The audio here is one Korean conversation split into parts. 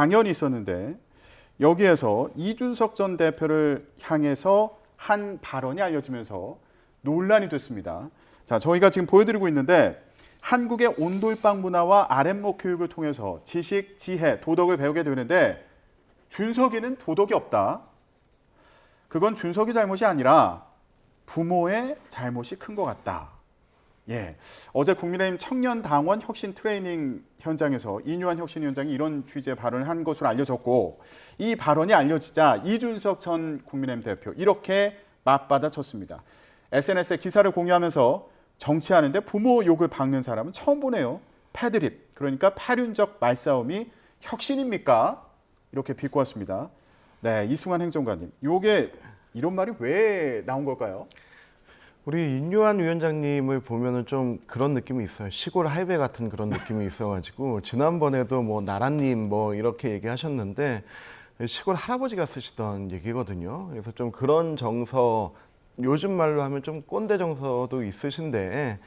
강연이 있었는데 여기에서 이준석 전 대표를 향해서 한 발언이 알려지면서 논란이 됐습니다. 자, 저희가 지금 보여드리고 있는데 한국의 온돌방 문화와 아랫목 교육을 통해서 지식, 지혜, 도덕을 배우게 되는데 준석이는 도덕이 없다. 그건 준석이 잘못이 아니라 부모의 잘못이 큰 것 같다. 예, 어제 국민의힘 청년 당원 혁신 트레이닝 현장에서 이뉴한 혁신위원장이 이런 취지의 발언을 한 것으로 알려졌고 이 발언이 알려지자 이준석 전 국민의힘 대표 이렇게 맞받아쳤습니다. SNS에 기사를 공유하면서 정치하는데 부모 욕을 박는 사람은 처음 보네요. 패드립 그러니까 파륜적 말싸움이 혁신입니까? 이렇게 비꼬았습니다. 네, 이승환 행정관님, 요게 이런 말이 왜 나온 걸까요? 우리 인류한 위원장님을 보면은 좀 그런 느낌이 있어요. 시골 할배 같은 그런 느낌이 있어가지고 지난번에도 뭐 나라님 뭐 이렇게 얘기하셨는데 시골 할아버지가 쓰시던 얘기거든요. 그래서 좀 그런 정서 요즘 말로 하면 좀 꼰대 정서도 있으신데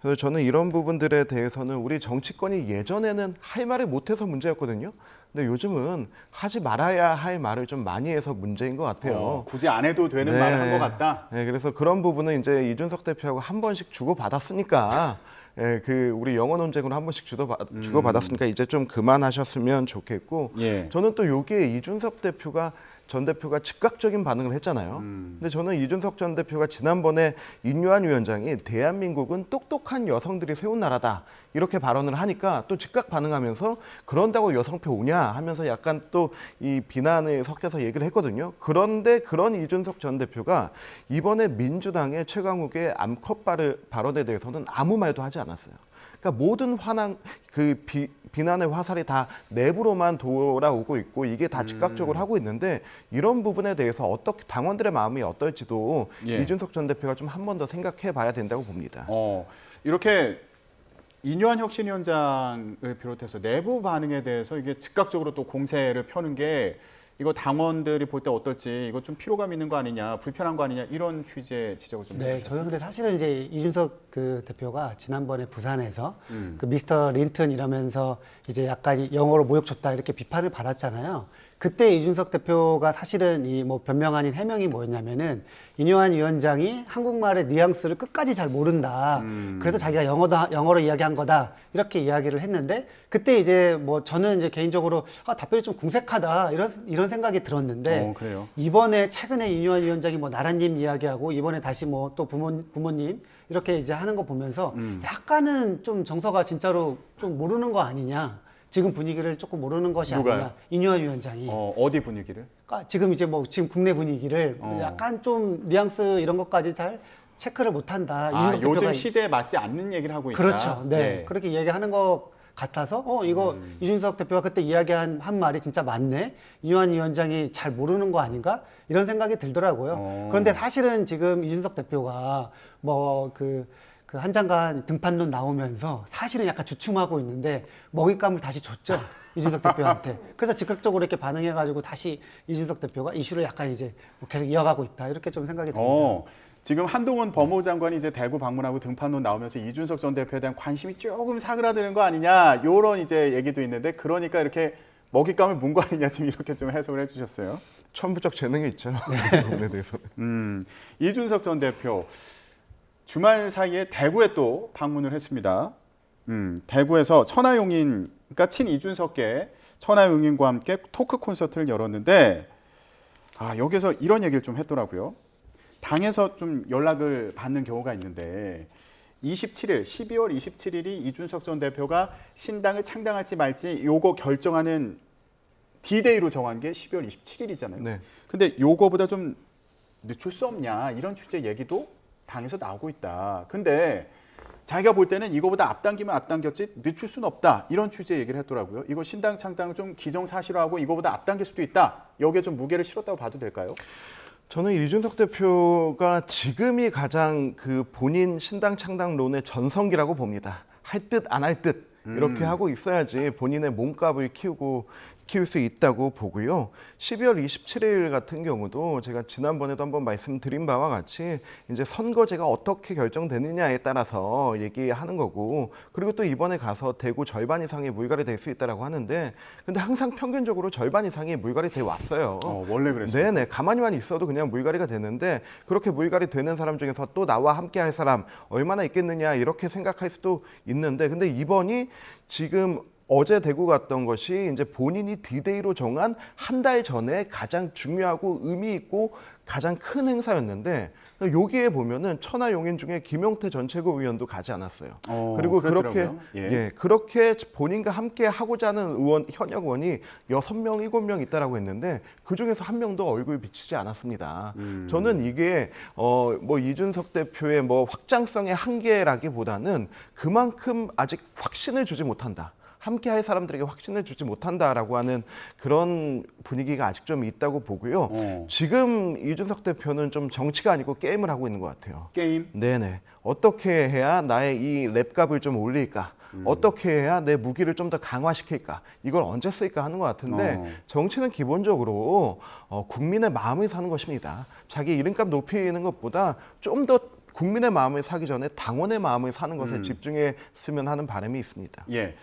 그래서 저는 이런 부분들에 대해서는 우리 정치권이 예전에는 할 말을 못해서 문제였거든요. 근데 요즘은 하지 말아야 할 말을 좀 많이 해서 문제인 것 같아요. 어, 굳이 안 해도 되는 네. 말을 한 것 같다. 네, 그래서 그런 부분은 이제 이준석 대표하고 한 번씩 주고 받았으니까, 예, 그 우리 영어 논쟁으로 한 번씩 주도 주고 받았으니까 이제 좀 그만하셨으면 좋겠고, 예. 저는 또 여기에 이준석 대표가 전 대표가 즉각적인 반응을 했잖아요. 음. 근데 저는 이준석 전 대표가 지난번에 윤유한 위원장이 대한민국은 똑똑한 여성들이 세운 나라다 이렇게 발언을 하니까 또 즉각 반응하면서 그런다고 여성표 오냐 하면서 약간 또 이 비난에 섞여서 얘기를 했거든요. 그런데 그런 이준석 전 대표가 이번에 민주당의 최강욱의 암컷 발언에 대해서는 아무 말도 하지 않았어요. 그러니까 모든 화난 그 비, 비난의 화살이 다 내부로만 돌아오고 있고 이게 다 즉각적으로 하고 있는데 이런 부분에 대해서 어떻게 당원들의 마음이 어떨지도 예. 이준석 전 대표가 좀 한 번 더 생각해 봐야 된다고 봅니다. 어, 이렇게 이뇨한 혁신위원장을 비롯해서 내부 반응에 대해서 이게 즉각적으로 또 공세를 펴는 게 이거 당원들이 볼 때 어떨지 이거 좀 피로감 있는 거 아니냐 불편한 거 아니냐 이런 취지의 지적을 좀 네. 저는 근데 사실은 이제 이준석 그 대표가 지난번에 부산에서 음. 그 미스터 린튼 이러면서 이제 약간 영어로 모욕 줬다 이렇게 비판을 받았잖아요. 그때 이준석 대표가 사실은 이 뭐 변명 아닌 해명이 뭐였냐면은 인요한 위원장이 한국말의 뉘앙스를 끝까지 잘 모른다. 음. 그래서 자기가 영어도 하- 영어로 이야기한 거다 이렇게 이야기를 했는데 그때 이제 뭐 저는 이제 개인적으로 아, 답변이 좀 궁색하다 이런 이런 생각이 들었는데 어. 이번에 최근에 이뇨한 위원장이 뭐 나라님 이야기하고 이번에 다시 뭐 또 부모 부모님 이렇게 이제 하는 거 보면서 음. 약간은 좀 정서가 진짜로 좀 모르는 거 아니냐. 지금 분위기를 조금 모르는 것이 누가요? 아니냐. 이뇨한 위원장이. 어, 어디 분위기를? 그러니까 지금 이제 뭐 지금 국내 분위기를 어. 약간 좀 뉘앙스 이런 것까지 잘 체크를 못 한다. 아, 요즘 대표가 시대에 맞지 않는 얘기를 하고 있다. 그렇죠. 네. 예. 그렇게 얘기하는 것 같아서 어 이거 음. 이준석 대표가 그때 이야기한 한 말이 진짜 맞네. 이완 위원장이 잘 모르는 거 아닌가? 이런 생각이 들더라고요. 어. 그런데 사실은 지금 이준석 대표가 뭐그 그 한 장간 등판론 나오면서 사실은 약간 주춤하고 있는데 먹잇감을 다시 줬죠 이준석 대표한테 그래서 즉각적으로 이렇게 반응해가지고 다시 이준석 대표가 이슈를 약간 이제 뭐 계속 이어가고 있다 이렇게 좀 생각이 듭니다. 어, 지금 한동훈 법무부 장관이 이제 대구 방문하고 등판론 나오면서 이준석 전 대표에 대한 관심이 조금 사그라드는 거 아니냐 요런 이제 얘기도 있는데 그러니까 이렇게 먹잇감을 문거 아니냐 지금 이렇게 좀 해석을 해주셨어요. 천부적 재능이 있죠. 네. 음, 이준석 전 대표 주말 사이에 대구에 또 방문을 했습니다. 음, 대구에서 천하용인, 그러니까 친 이준석계 천하용인과 함께 토크 콘서트를 열었는데 아 여기서 이런 얘기를 좀 했더라고요. 당에서 좀 연락을 받는 경우가 있는데 27일, 12월 27일이 이준석 전 대표가 신당을 창당할지 말지 요거 결정하는 D-Day로 정한 게 12월 27일이잖아요. 네. 근데 요거보다 좀 늦출 수 없냐 이런 취지의 얘기도 당에서 나오고 있다. 근데 자기가 볼 때는 이거보다 앞당기면 앞당겼지 늦출 수는 없다 이런 취지의 얘기를 했더라고요. 이거 신당 창당을 좀 기정사실화하고 이거보다 앞당길 수도 있다. 여기에 좀 무게를 실었다고 봐도 될까요? 저는 이준석 대표가 지금이 가장 그 본인 신당 창당론의 전성기라고 봅니다. 할 듯 안 할 듯 이렇게 하고 있어야지 본인의 몸값을 키우고 키울 수 있다고 보고요. 12월 27일 같은 경우도 제가 지난번에도 한번 말씀드린 바와 같이 이제 선거제가 어떻게 결정되느냐에 따라서 얘기하는 거고 그리고 또 이번에 가서 대구 절반 이상이 물갈이 될 수 있다라고 하는데 근데 항상 평균적으로 절반 이상이 물갈이 돼 왔어요. 어, 원래 그랬어요. 네네 가만히만 있어도 그냥 물갈이가 되는데 그렇게 물갈이 되는 사람 중에서 또 나와 함께 할 사람 얼마나 있겠느냐 이렇게 생각할 수도 있는데 근데 이번이 지금 어제 대구 갔던 것이 이제 본인이 디데이로 정한 한 달 전에 가장 중요하고 의미 있고 가장 큰 행사였는데 여기에 보면은 천하 용인 중에 김용태 전 최고위원도 가지 않았어요. 어, 그리고 그렇게. 예. 예, 그렇게 본인과 함께 하고자 하는 의원 현역 의원이 여섯 명 일곱 명 있다라고 했는데 그 중에서 한 명도 얼굴 비치지 않았습니다. 음. 저는 이게 어 뭐 이준석 대표의 뭐 확장성의 한계라기보다는 그만큼 아직 확신을 주지 못한다. 함께 할 사람들에게 확신을 주지 못한다라고 하는 그런 분위기가 아직 좀 있다고 보고요. 어. 지금 이준석 대표는 좀 정치가 아니고 게임을 하고 있는 것 같아요. 게임. 네네. 어떻게 해야 나의 이 랩값을 좀 올릴까? 어떻게 해야 내 무기를 좀 더 강화시킬까? 이걸 언제 쓸까 하는 것 같은데 어. 정치는 기본적으로 어, 국민의 마음을 사는 것입니다. 자기 이름값 높이는 것보다 좀더 국민의 마음을 사기 전에 당원의 마음을 사는 것에 집중했으면 하는 바람이 있습니다. 예.